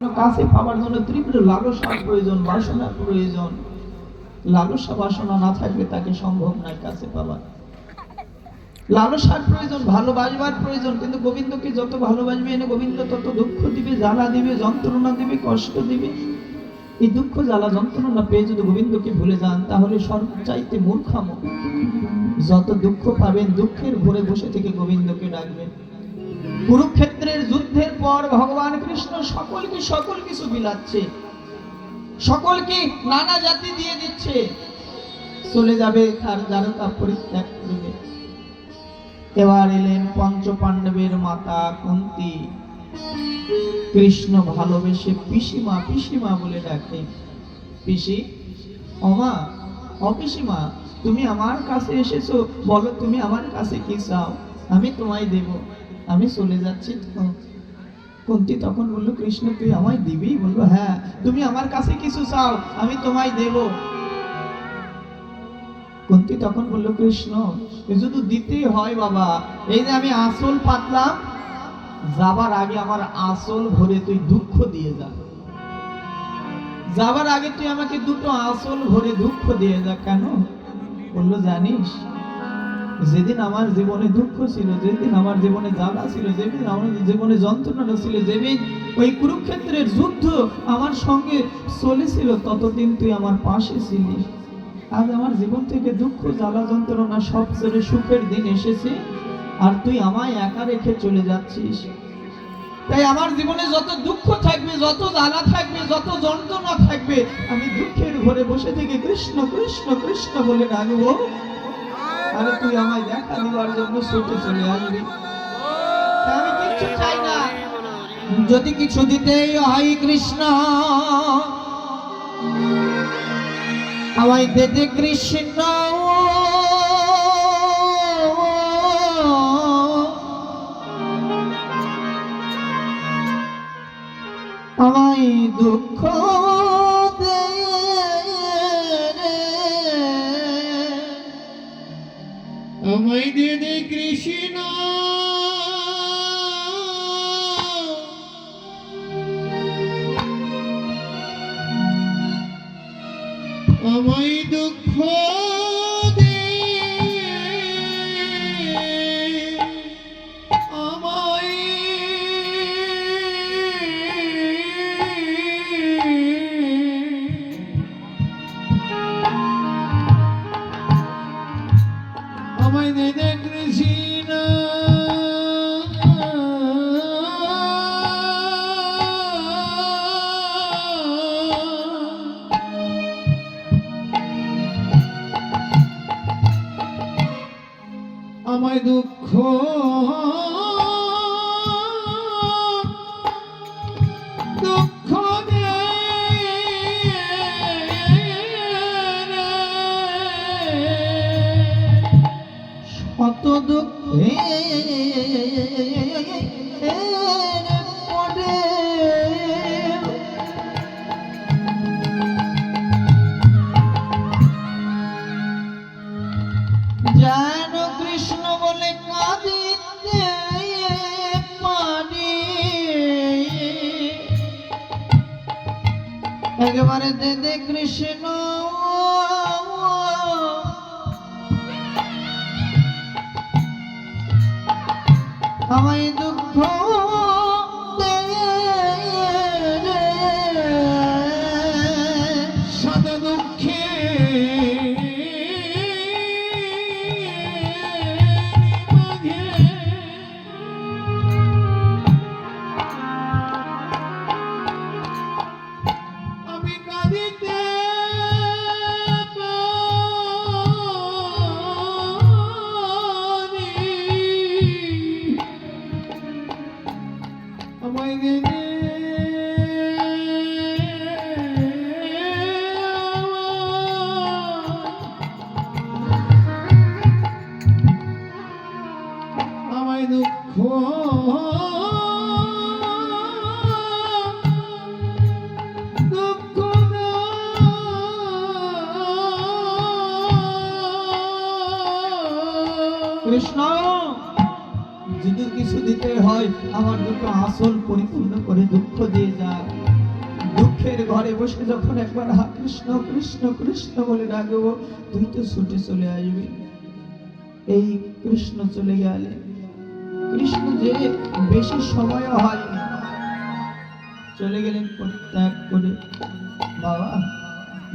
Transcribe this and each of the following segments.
কাছে জন্য তীব্র লালসার প্রয়োজন বাসনার প্রয়োজন। লালসা বাসনা না থাকলে তাকে সম্ভব কাছে লালসার প্রয়োজন, ভালোবাসবার প্রয়োজন, কিন্তু গোবিন্দকে যত ভালোবাসবে, এনে গোবিন্দ তত দুঃখ দিবে, জ্বালা দিবে, যন্ত্রণা দিবে, কষ্ট দিবে। এই দুঃখ, জ্বালা, যন্ত্রণা পেয়ে যদি গোবিন্দকে ভুলে যান, তাহলে সর্বচাইতে মূর্খাম যত দুঃখ পাবেন, দুঃখের ভরে বসে থেকে গোবিন্দকে ডাকবেন। কুরুক্ষেত্রের যুদ্ধের পর ভগবান কৃষ্ণ সকলকে সকল কিছু বিলাচ্ছে। সকলকে নানা জাতি দিয়ে দিচ্ছে। চলে যাবে তার দ্বারকা পরিত্যাগ করবে এবার এলেন পঞ্চ পাণ্ডবের মাতা কুন্তি। কৃষ্ণ ভালোবেসে পিসিমা পিসিমা বলে ডাকে। পিসি অমা অপিসিমা তুমি আমার কাছে এসেছ। বলো তুমি আমার কাছে কি চাও? আমি তোমায় দেব। আমি চলে যাচ্ছি। কুন্তি তখন বলল, কৃষ্ণ, তুই আমায় দিবি? বলল হ্যাঁ তুমি আমার কাছে কিছু চাও, আমি তোমায় দেব। কুন্তি তখন বলল, কৃষ্ণ যদি দিতেই হয় বাবা। এই যে আমি আসল পাতলাম যাবার আগে আমার আসল ভরে তুই দুঃখ দিয়ে যা। যাবার আগে তুই আমাকে দুটো আসল ভরে দুঃখ দিয়ে যা। কেন? বলল, জানিস যেদিন আমার জীবনে দুঃখ ছিল, যেদিন আমার জীবনে জ্বালা ছিল, যেদিন আমার জীবনে যন্ত্রণা ছিল, যেদিন ওই কুরুক্ষেত্রের যুদ্ধ আমার সঙ্গে চলেছিল, ততদিন তুই আমার পাশে ছিলি। আজ আমার জীবন থেকে দুঃখ, জ্বালা, যন্ত্রণা সব ছেড়ে সুখের দিন এসেছে, আর তুই আমায় একা রেখে চলে যাচ্ছিস। তাই আমার জীবনে যত দুঃখ থাকবে, যত জ্বালা থাকবে, যত যন্ত্রণা থাকবে, আমি দুঃখের ঘরে বসে থেকে কৃষ্ণ কৃষ্ণ কৃষ্ণ বলে ডাকবো আরে তুই আমায় দেখা দেওয়ার জন্য ছুটে চলে আসবি। আমি কিচ্ছু চাই না। যদি কিছু দিতেই হয় কৃষ্ণ, আমায় দে দে কৃষ্ণ। আমায় দুঃখ আমায় দুঃখ আমায় দুঃখ। দুঃখ দে। কত দুঃখে একবারে দে দে কৃষ্ণ আমায় দুঃখ যখন একবার, হা, কৃষ্ণ কৃষ্ণ কৃষ্ণ বলে ডাকবো, তুই তো ছুটে চলে আসবি। এই কৃষ্ণ চলে গেলে। কৃষ্ণ যে বেশি সময় হয়নি চলে গেলেন পরিত্যাগ করে। বাবা,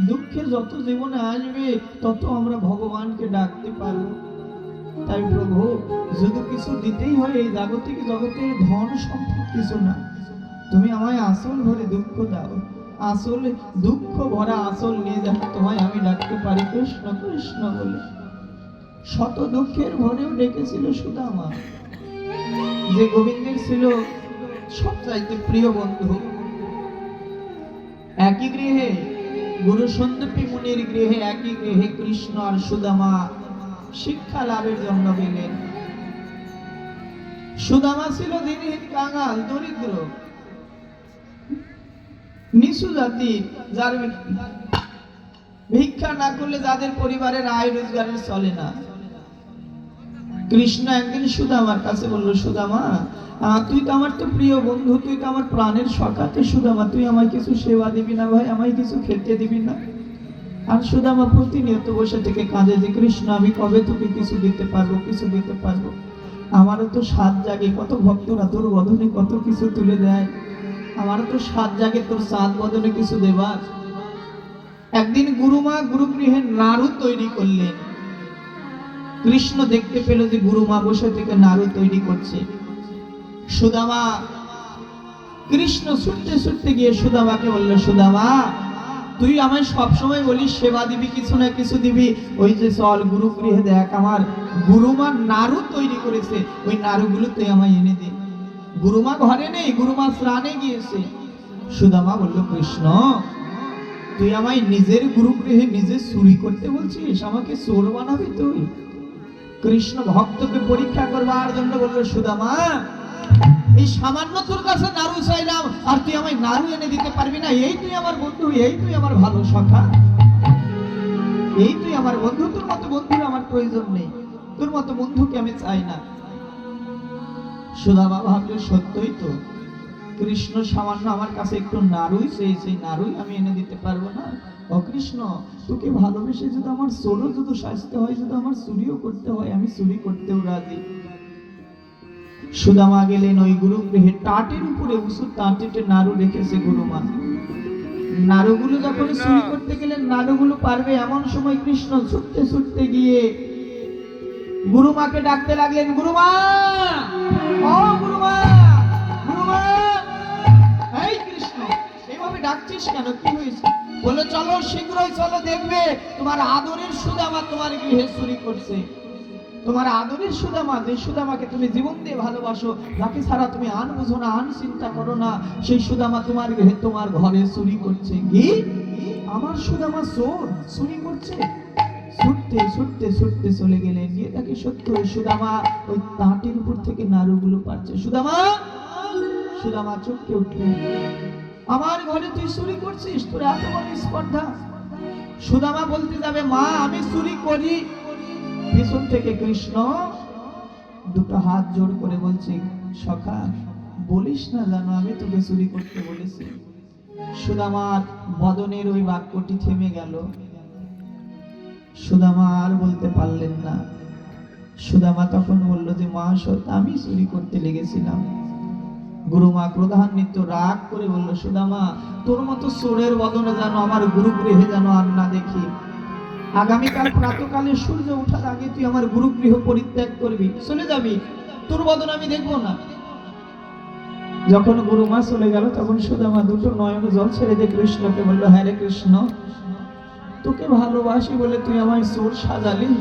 দুঃখে যত জীবনে আসবে, তত আমরা ভগবানকে ডাকতে পারব। তাই প্রভু, যদি কিছু দিতেই হয়, এই জাগতিক জগতের ধন সম্পদ কিছু না, তুমি আমায় আসল ভরে দুঃখ দাও। আসল দুঃখ ভরা আসল নিয়ে যাও তোমায় আমি ডাকতে পারি। কৃষ্ণ কৃষ্ণ বলে। শত দুঃখের ভরেও ডেকেছিল সুদামা যে গোবিন্দের ছিল সবচাইতে প্রিয় বন্ধু। একই গৃহে গুরু সন্দীপী মুনির গৃহে একই গৃহে কৃষ্ণ আর সুদামা শিক্ষা লাভের জন্য গেলেন সুদামা ছিল দিনহীন কাঙাল, দরিদ্র। নিচু জাতি যার ভিক্ষা না করলে যাদের পরিবারের আয় রোজগারের চলে না। কৃষ্ণ একদিন সুদামার কাছে বলল, সুদামা তুই তো আমার তো প্রিয় বন্ধু, তুই তো আমার প্রাণের সখাতে সুদামা, তুই আমায় কিছু সেবা দিবি না ভাই, আমায় কিছু খেতে দিবি না? আর সুদামা প্রতিনিয়ত বসে থেকে কাঁদে যে, কৃষ্ণ, আমি কবে তোকে কিছু দিতে পারব, কিছু দিতে পারব? আমারও তো সাত জাগে কত ভক্তরা তোর বদনে কত কিছু তুলে দেয়। আমারও তো সাত জাগে, তোর সাত বদনে কিছু দেবার। একদিন গুরুমা গুরুগৃহে নাড়ু তৈরি করলেন। কৃষ্ণ দেখতে পেল যে গুরুমা বসে থেকে নাড়ু তৈরি করছে। সুদামা, কৃষ্ণ ছুটতে ছুটতে গিয়ে সুদামাকে বলল, সুদামা, তুই আমায় সবসময় বলিস সেবা দিবি, কিছু না কিছু দিবি। ওই যে চল গুরু গৃহে দেখ, আমার গুরুমা নাড়ু তৈরি করেছে, ওই নাড়ুগুলো তুই আমায় এনে দে। গুরুমা ঘরে নেই, গুরুমা স্নানে গিয়েছে। সুদামা বলল, কৃষ্ণ, তুই আমায় নিজের গুরু গৃহে নিজে চুরি করতে বলছিস? আমাকে চোর বানাবি তুই? কৃষ্ণ ভক্তকে পরীক্ষা করবার জন্য বলল, সুদামা, এই সামান্য তোর কাছে নাড়ু চাইলাম, আর তুই আমায় নাড়ু এনে দিতে পারবি না। এই তুই আমার বন্ধু, এই তুই আমার ভালো সখা। এই তুই আমার বন্ধু, তোর মতো বন্ধুর আমার প্রয়োজন নেই। তোর মতো বন্ধুকে আমি চাই না। সুদামা ভাবলে সত্যই তো কৃষ্ণ সামান্য আমার কাছে একটু নাড়ুই চেয়েছে এই নাড়ুই, আমি এনে দিতে পারব না। ও কৃষ্ণ, তোকে ভালোবেসে যদি আমার চোরও যদি সাজতে হয়, যদি আমার চুরিও করতে হয়, আমি চুরি করতেও রাজি। সুদামা গেলেন ওই গুরু গৃহে টাটের উপরে উঁচু টাটেটে নাড়ু রেখেছে গুরুমা। নাড়ুগুলো যখন চুরি করতে গেলেন, নাড়ুগুলো পারবে এমন সময় কৃষ্ণ ছুটতে ছুটতে গিয়ে গুরুমাকে ডাকতে লাগলেন গুরুমা ও গুরুমা গুরুমা এই কৃষ্ণ, এইভাবে ডাকছিস কেন? কি হয়েছে? বলে, চলো, শীঘ্রই চলো, দেখবে তোমার আদরের সুদামা তোমার গৃহে চুরি করছে। তোমার আদরের সুদামা, যে সুদামাকে তুমি জীবন দিয়ে ভালোবাসো যাকে ছাড়া তুমি আন বুঝো না, আন চিন্তা করো না। সেই সুদামা তোমার গৃহে, তোমার ঘরে চুরি করছে। কি? আমার সুদামা চোর? চুরি করছে? ছুটতে ছুটতে ছুটতে চলে গেলেন। গিয়ে তাকে সত্য সুদামা, ওই তাঁটির উপর থেকে নাড়ুগুলো পাচ্ছে সুদামা সুদামা চোখকে উঠলেন আমার ঘরে তুই চুরি করছিস? তোর এত বড় স্পর্ধা। সুদামা বলতে যাবে, মা, আমি চুরি করি। পিছন থেকে কৃষ্ণ দুটো হাত জোর করে বলছে, সখা, বলিস না জানো, আমি তোকে চুরি করতে বলেছি। সুদামার বদনের ওই বাক্যটি থেমে গেল। সুদামা আর বলতে পারলেন না। সুদামা তখন বলল যে, মা সত্য আমি চুরি করতে লেগেছিলাম। গুরুমা ক্রোধান্বিত রাগ করে বলল, সুদামা, তোর মতো চোরের বদনে যেন আমার গুরু গৃহে যেন আর না দেখি। আগামীকাল প্রাতকালে সূর্য ওঠার আগে তুই আমার গুরু গৃহ পরিত্যাগ করবি। চলে যাবি? তোর বদন আমি দেখব না। যখন গুরুমা চলে গেল, তখন সুদামা দুটো নয়ন জল ছেড়ে দিয়ে কৃষ্ণকে বলল হ্যাঁ রে কৃষ্ণ তোকে ভালোবাসি বলে তুই আমায় চোর সাজালি?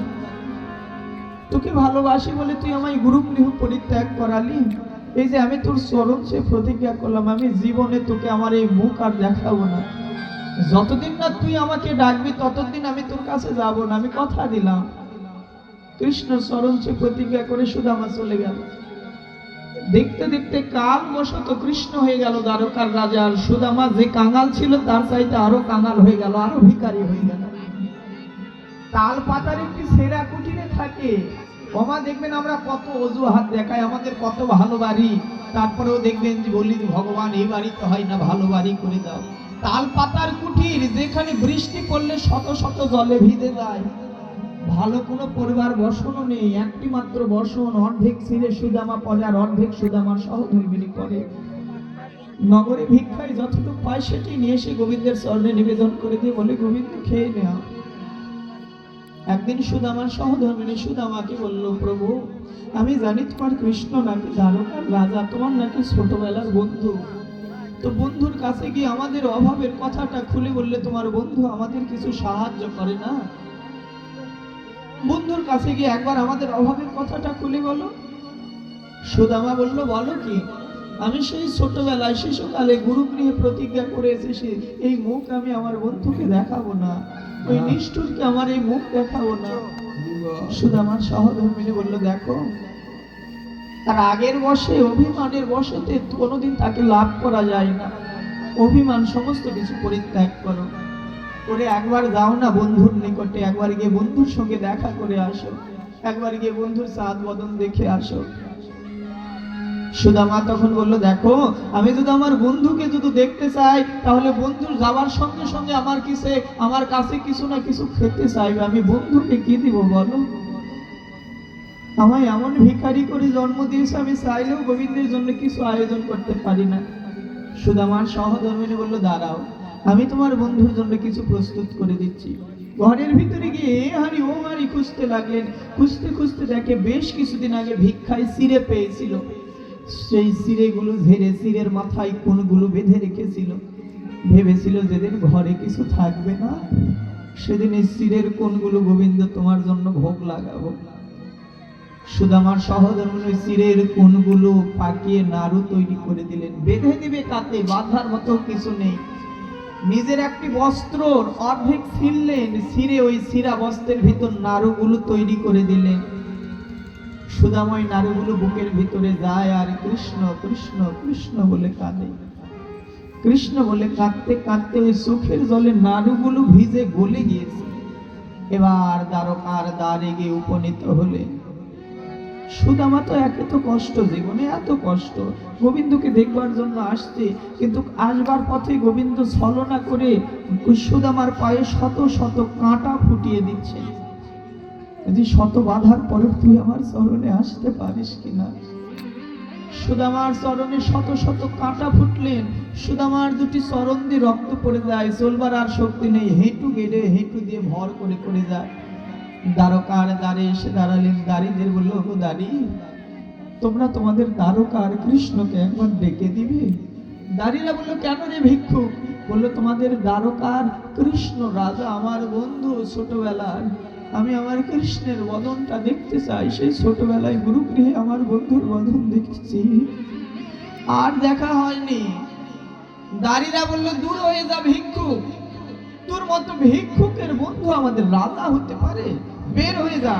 তোকে ভালোবাসি বলে তুই আমায় গুরু গৃহ পরিত্যাগ করালি? এই যে আমি তোর চরণ সে প্রতিজ্ঞা করলাম, আমি জীবনে তোকে আমার এই মুখ আর দেখাবো না। যতদিন না তুই আমাকে ডাকবি, ততদিন আমি তোর কাছে যাব না। আমি কথা দিলাম। কৃষ্ণ চরণ সে প্রতিজ্ঞা করে সুদামা চলে গেল। দেখতে দেখতে কাল বশত কৃষ্ণ হয়ে গেল দ্বারকার রাজা, আর সুদামা যে কাঙাল ছিল তার চাইতে আরও কাঙাল হয়ে গেল, আরও ভিখারি হয়ে গেল। তাল পাতার একটি সেরা কুটিরে থাকে। ওমা দেখবেন আমরা কত অজুহাত দেখাই, আমাদের কত ভালো বাড়ি তারপরেও দেখবেন যে বলি ভগবান, এই বাড়ি তো হয় না, ভালো বাড়ি করে দাও। তাল পাতার কুটির, যেখানে বৃষ্টি পড়লে শত শত জলে ভিজে যায়। ভালো কোনো পরিবার বসনও নেই, একটি মাত্র বসন অর্ধেক ছিঁড়ে সুদামা পরে আর অর্ধেক সুদামার সহধর্মিনী করে নগরে ভিক্ষায় যতটুকু পায় সেটি নিয়ে এসে গোবিন্দের চরণে নিবেদন করে দিয়ে বলে, গোবিন্দ, খেয়ে নেওয়া একদিন সুদামার সহধর্মিনী সুদামাকে বলল, প্রভু, আমি জানি তোমার কৃষ্ণ নাকি দ্বারকার রাজা, তোমার নাকি ছোটবেলার বন্ধু। তো বন্ধুর কাছে গিয়ে আমাদের অভাবের কথাটা খুলে বললে তোমার বন্ধু আমাদের কিছু সাহায্য করে না? বন্ধুর কাছে গিয়ে একবার আমাদের অভাবের কথাটা খুলে বলো। সুদামা বলল বলো কি আমি সেই ছোটবেলায় শিশুকালে গুরুগৃহে প্রতিজ্ঞা করে এসেছি এই মুখ আমি আমার বন্ধুকে দেখাবো না ওই নিষ্ঠুরকে আমার এই মুখ দেখাবো না। সুদামার সহধর্মিনী বলল দেখো তার আগের বসে অভিমানের বসেতে কোনোদিন তাকে লাভ করা যায় না। অভিমান সমস্ত কিছু পরিত্যাগ করো। করে একবার যাও না বন্ধুর নিকটে, একবার গিয়ে বন্ধুর সঙ্গে দেখা করে আসো, একবার গিয়ে বন্ধুর সাদ বদন দেখে আসো। সুদামা তখন বলল, দেখো, আমি যদি আমার বন্ধুকে যদি দেখতে চাই, তাহলে বন্ধু যাওয়ার সঙ্গে সঙ্গে আমার কিসে, আমার কাছে কিছু না কিছু খেতে চাইবে। আমি বন্ধুকে কি দিব বলো? আমায় এমন ভিখারি করে জন্ম দিয়েছে, আমি চাইলেও গোবিন্দের জন্য কিছু আয়োজন করতে পারি না। সুদামার সহধর্মিনী বলল, দাঁড়াও আমি তোমার বন্ধুর জন্য কিছু প্রস্তুত করে দিচ্ছি। ঘরের ভিতরে গিয়ে হারি, ও হারি খুঁজতে লাগলেন। খুঁজতে খুঁজতে দেখে বেশ কিছুদিন আগে ভিক্ষায় সিরে পেয়েছিল। সেই সিরেগুলো ঝেড়ে সিরের মাথায় কোনগুলো বেঁধে রেখেছিল। ভেবেছিল যেদিন ঘরে কিছু থাকবে না, সেদিন এই সিরের কোনগুলো গোবিন্দ তোমার জন্য ভোগ লাগাবো। সুদামার সহধর্মী সিরের কোনগুলো পাকিয়ে নাড়ু তৈরি করে দিলেন। বেঁধে দিবে তাতে, বাঁধার মতো কিছু নেই। নিজের একটি বস্ত্র অর্ধেক ছিললেন ছিঁড়ে ওই সিরা বস্ত্রের ভিতর নাড়ুগুলো তৈরি করে দিলেন। সুদাময় নাড়ুগুলো বুকের ভিতরে যায় আর কৃষ্ণ কৃষ্ণ কৃষ্ণ বলে কাঁদে। কৃষ্ণ বলে কাঁদতে কাঁদতে ওই সুখের জলে নাড়ুগুলো ভিজে গলে গিয়েছে। এবার দ্বারকার দ্বারে গিয়ে উপনীত হলেন। সুদামা তো একে তো কষ্ট, জীবনে এত কষ্ট। গোবিন্দকে দেখবার জন্য আসছে, কিন্তু আসবার পথে গোবিন্দ ছলনা করে সুদামার পায়ে শত শত কাঁটা ফুটিয়ে দিচ্ছে। যদি শত বাধার পরে তুই আমার চরণে আসতে পারিস কিনা? সুদামার চরণে শত শত কাঁটা ফুটলেন, সুদামার দুটি চরণ দিয়ে রক্ত পড়ে যায়, চলবার আর শক্তি নেই। হেঁটু গেড়ে হেঁটু দিয়ে ভর করে করে যায়। দ্বারকার দ্বারে এসে দাঁড়ালেন দাঁড়িদের বলল, ও দাঁড়ি, তোমরা তোমাদের দ্বারকার কৃষ্ণকে একবার ডেকে দিবে? দাঁড়িরা বলল, কেন রে ভিক্ষু বলল, তোমাদের দ্বারকার কৃষ্ণ রাজা আমার বন্ধু ছোটবেলার। আমি আমার কৃষ্ণের বদনটা দেখতে চাই, সেই ছোটবেলায় গুরুগৃহে আমার বন্ধুর বদন দেখেছি। আর দেখা হয়নি। দাঁড়িরা বলল, দূর হয়ে যা ভিক্ষু তোর মতো ভিক্ষুকের বন্ধু আমাদের রাজা হতে পারে? বের হয়ে যা।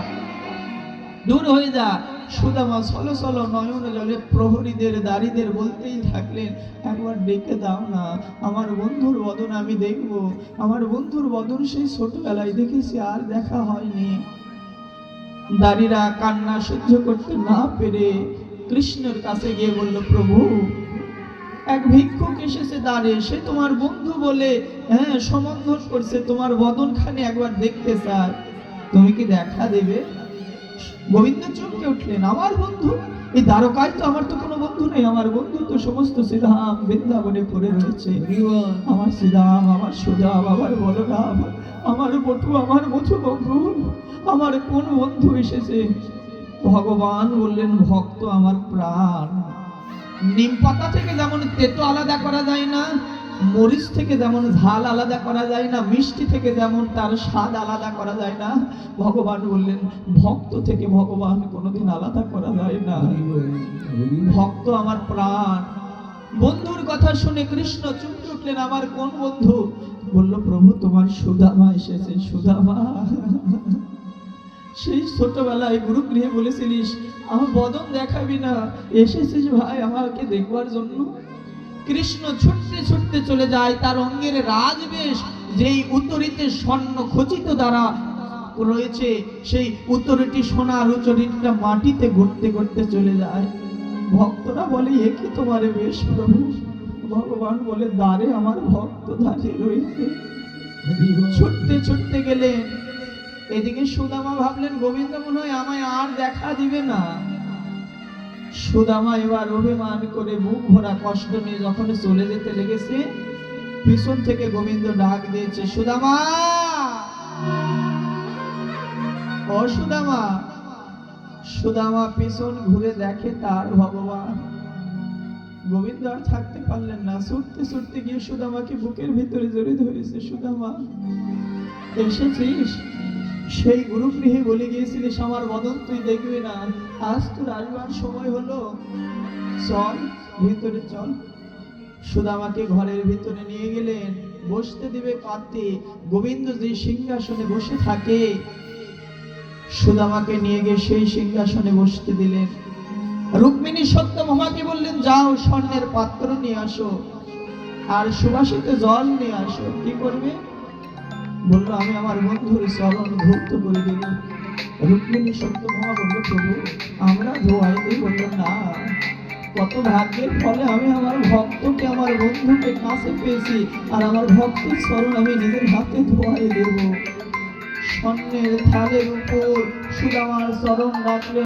দূর হয়ে যা। সুদামা সলো সলো নয়ন জলে প্রহরীদের দাড়িদের বলতেই থাকলেন, একবার ডেকে দাও না। আমার বন্ধুর বদন আমি দেখব। আমার বন্ধুর বদন সেই ছোটবেলায় দেখেছি, আর দেখা হয়নি। দাড়িরা কান্না সহ্য করতে না পেরে কৃষ্ণের কাছে গিয়ে বলল, প্রভু, এক ভিক্ষুক এসেছে দাঁড়ে সে তোমার বন্ধু বলে হ্যাঁ সম্বোধন করছে। তোমার বদনখানি একবার দেখতে চায়। তুমি কি দেখা দেবে? গোবিন্দ চমকে উঠলেন, আমার বন্ধু, এই দ্বারকায় তো আমার তো কোনো বন্ধু নেই। আমার বন্ধু তো সমস্ত শ্রীধাম বৃন্দাবনে পড়ে রয়েছে। আমার শ্রীধাম আমার সুধাম আমার বলরাম, আমার বটু, আমার মধু বন্ধু, আমার কোন বন্ধু এসেছে? ভগবান বললেন, ভক্ত আমার প্রাণ। নিম পাতা থেকে যেমন তেতো আলাদা করা যায় না মরিচ থেকে যেমন ঝাল আলাদা করা যায় না মিষ্টি থেকে যেমন তার স্বাদ আলাদা করা যায় না ভগবান বললেন ভক্ত থেকে ভগবান কোনোদিন আলাদা করা যায় না। ভক্ত আমার প্রাণ। বন্ধুর কথা শুনে কৃষ্ণ চুপ উঠলেন আমার কোন বন্ধু? বলল প্রভু তোমার সুদামা এসেছে সুদামা। সেই ছোটবেলায় গুরু গৃহে বলেছিলিস আমার বদন দেখাবি না এসেছিস ভাই আমাকে দেখবার জন্য? কৃষ্ণ ছুটতে ছুটতে চলে যায়, তার অঙ্গের রাজবেশ যেই উত্তরিতে স্বর্ণ খচিত দ্বারা রয়েছে, সেই উত্তরটি সোনার উচ্চরিটা মাটিতে ঘুরতে ঘুরতে চলে যায়। ভক্তরা বলে, এ কি তোমার বেশ প্রভু? ভগবান বলে, দ্বারে আমার ভক্ত দাঁড়িয়ে রয়েছে। ছুটতে ছুটতে গেলেন এদিকে সুদামা ভাবলেন, গোবিন্দ মনে হয় আমায় আর দেখা দিবে না। সুদামা এবার অভিমান করে বুক ভরা কষ্ট নিয়ে যখন চলে যেতে লেগেছে, পিছন থেকে গোবিন্দ ডাক দিয়েছে, সুদামা! ও সুদামা! সুদামা পিছন ঘুরে দেখে তার ভগবান। গোবিন্দ আর থাকতে পারলেন না। ছুটতে ছুটতে গিয়ে সুদামাকে বুকের ভিতরে জড়িয়ে ধরেছে, সুদামা, এসেছিস? সেই গুরুগৃহে বলে গিয়েছিলিস, আমার বদন তুই দেখবি না। আজ তোর আসবার সময় হলো। চল, ভিতরে চল। সুদামাকে ঘরের ভিতরে নিয়ে গেলেন। বসতে দিবে কাঁদতে গোবিন্দ যে সিংহাসনে বসে থাকে। সুদামাকে নিয়ে গিয়ে সেই সিংহাসনে বসতে দিলেন। রুক্মিণী সত্য মামাকে বললেন, যাও, স্বর্ণের পাত্র নিয়ে আসো। আর সুবাসিত জল নিয়ে আসো। কি করবে? বলল, আমি আমার বন্ধুর চরণ ধৌত করে দিল রুক্মিণী সত্য মামা বলল, প্রভু, আমরা ধোয়াই দিই বলল না। কত ভাগ্যের ফলে আমি আমার ভক্তকে, আমার বন্ধুকে কাছে পেয়েছি, আর আমার ভক্তের চরণ আমি নিজের হাতে ধোয়াই দেব। স্বর্ণের থালের উপর সুদামার চরণ রাখলে